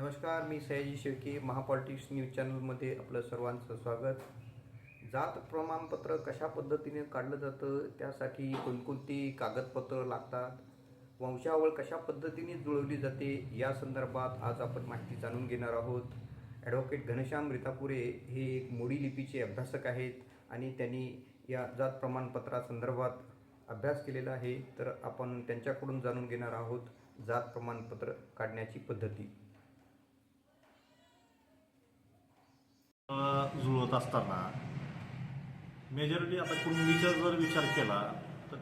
नमस्कार मी सयाजी शेळके महापॉलिटिक्स न्यूज चॅनलमध्ये आपलं सर्वांचं स्वागत. जात प्रमाणपत्र कशा पद्धतीने काढलं जातं त्यासाठी कोणकोणती कागदपत्र लागतात वंशावळ कशा पद्धतीने जुळवली जाते या संदर्भात आज आपण माहिती जाणून घेणार आहोत. ॲडव्होकेट घनश्याम रितापुरे हे एक मोडी लिपीचे अभ्यासक आहेत आणि त्यांनी या जात प्रमाणपत्रासंदर्भात अभ्यास केलेला आहे. तर आपण त्यांच्याकडून जाणून घेणार आहोत जात प्रमाणपत्र काढण्याची पद्धती. जुळवत असताना मेजॉरिटी आता कुणबीचा जर विचार केला तर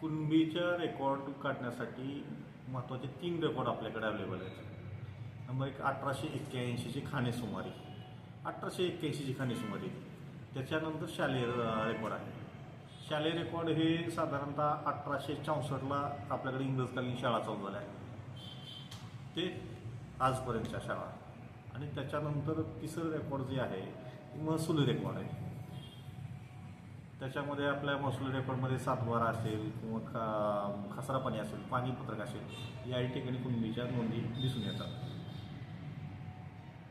कुणबीच्या रेकॉर्ड काढण्यासाठी महत्त्वाचे तीन रेकॉर्ड आपल्याकडे अवेलेबल आहेत. नंबर एक अठराशे एक्क्याऐंशीची खाणेसुमारी. अठराशे एक्क्याऐंशीची खाणेसुमारी. त्याच्यानंतर शालेय रेकॉर्ड आहे. शालेय रेकॉर्ड हे साधारणतः अठराशे चौसष्टला आपल्याकडे इंग्रजकालीन शाळा चालू झाल्या. ते आजपर्यंतच्या शाळा. आणि त्याच्यानंतर तिसरं रेकॉर्ड जे आहे ती महसुली रेकॉर्ड आहे. त्याच्यामध्ये आपल्या महसुली रेकॉर्डमध्ये सातवारा असेल किंवा खा खसरापाणी असेल पाणीपत्रक असेल या ठिकाणी कुणबीच्या नोंदी दिसून येतात.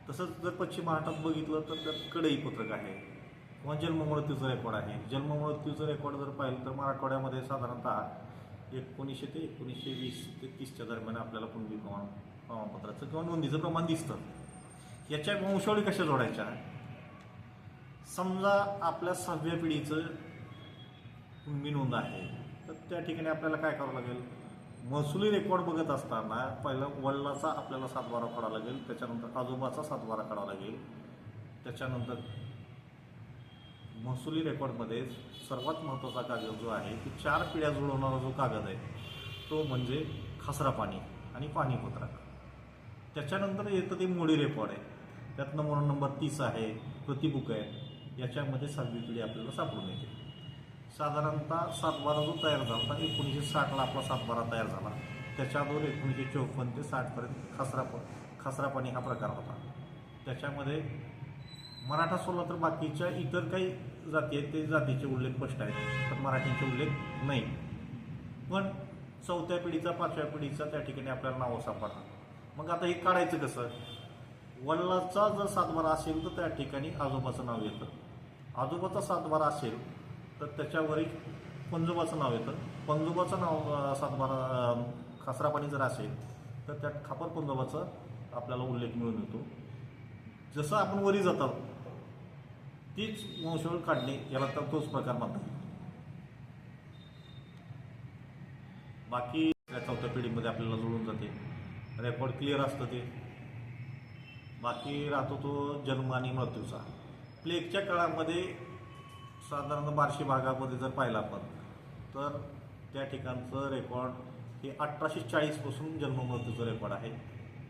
तसंच जर पश्चिम महाराष्ट्रात बघितलं तर त्यात कडई पत्रक आहे किंवा जन्ममृत्यूचं रेकॉर्ड आहे. जन्ममृत्यूचं रेकॉर्ड जर पाहिलं तर मराठवाड्यामध्ये साधारणतः एकोणीसशे ते एकोणीसशे वीस ते तीसच्या दरम्यान आपल्याला कुणबी प्रमाण प्रमाणपत्राचं किंवा नोंदीचं प्रमाण दिसतं. याच्या वंशावळी कशा जोडायच्या? समजा आपल्या सहाव्या पिढीचं कुणबी नोंद आहे तर त्या ठिकाणी आपल्याला काय करावं लागेल? महसुली रेकॉर्ड बघत असताना पहिलं वडिलाचा आपल्याला सातबारा काढावा लागेल त्याच्यानंतर आजोबाचा सातबारा काढावा लागेल त्याच्यानंतर महसुली रेकॉर्डमध्ये सर्वात महत्त्वाचा कागद जो आहे की चार पिढ्या जुळवणारा जो कागद आहे तो म्हणजे खसरा पाणी आणि पाणीपत्रक त्याच्यानंतर येतं ते मोडी रेकॉर्ड आहे. त्यातनं म्हणून नंबर तीस आहे प्रतिबुक आहे. याच्यामध्ये सहावी पिढी आपल्याला सापडून येते. साधारणतः सातबारा जो तयार झाला होता एकोणीसशे साठला आपला सातबारा तयार झाला. त्याच्यावर एकोणीसशे चौपन्न ते साठपर्यंत खसरा खसरा पाणी हा प्रकार होता. त्याच्यामध्ये मराठा सोडला तर बाकीच्या इतर काही जाती आहेत ते जातीचे उल्लेख स्पष्ट आहेत पण मराठीचे उल्लेख नाही. पण चौथ्या पिढीचा पाचव्या पिढीचा त्या ठिकाणी आपल्याला नावं सापडला. मग आता हे काढायचं कसं? वडिलाचा जर सातबारा असेल तर त्या ठिकाणी आजोबाचं नाव येतं. आजोबाचा सातबारा असेल तर त्याच्यावर पंजोबाचं नाव येतं. पंजोबाचं नाव सातबारा खासरा पाणी जर असेल तर त्यात खापर पंजोबाचा आपल्याला उल्लेख मिळून येतो. जसं आपण वरी जातात तीच वंशवळ काढणे याला तर तोच प्रकार म्हणतात बाकी चौथ्या पिढीमध्ये आपल्याला जुळून जाते. रेकॉर्ड क्लिअर असतं ते. बाकी राहतो तो जन्म आणि मृत्यूचा. प्लेगच्या काळामध्ये साधारण बार्शी भागामध्ये जर पाहिलं आपण तर त्या ठिकाणचं रेकॉर्ड हे अठराशे चाळीसपासून जन्म मृत्यूचं रेकॉर्ड आहे.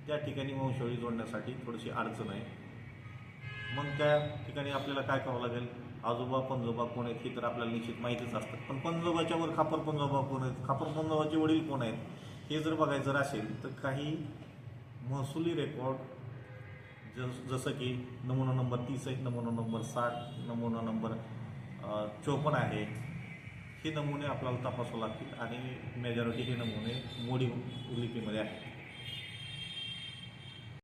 त्या ठिकाणी वंशावळी जोडण्यासाठी थोडीशी अडचण आहे. मग त्या ठिकाणी आपल्याला काय करावं लागेल? आजोबा पंजोबा कोण आहेत हे तर आपल्याला निश्चित माहितीच असतं. पण पंजोबाच्या वर खापर पंजोबा कोण आहेत? खापर पंजोबाचे वडील कोण आहेत? हे जर बघायचं जर असेल तर काही महसुली रेकॉर्ड जस जसं की नमुना नंबर तीस एक नमुना नंबर साठ नमुना नंबर चोपन्न आहे. हे नमुने आपल्याला तपासावं लागतील आणि मेजॉरिटी हे नमुने मोडी लिपीमध्ये आहेत.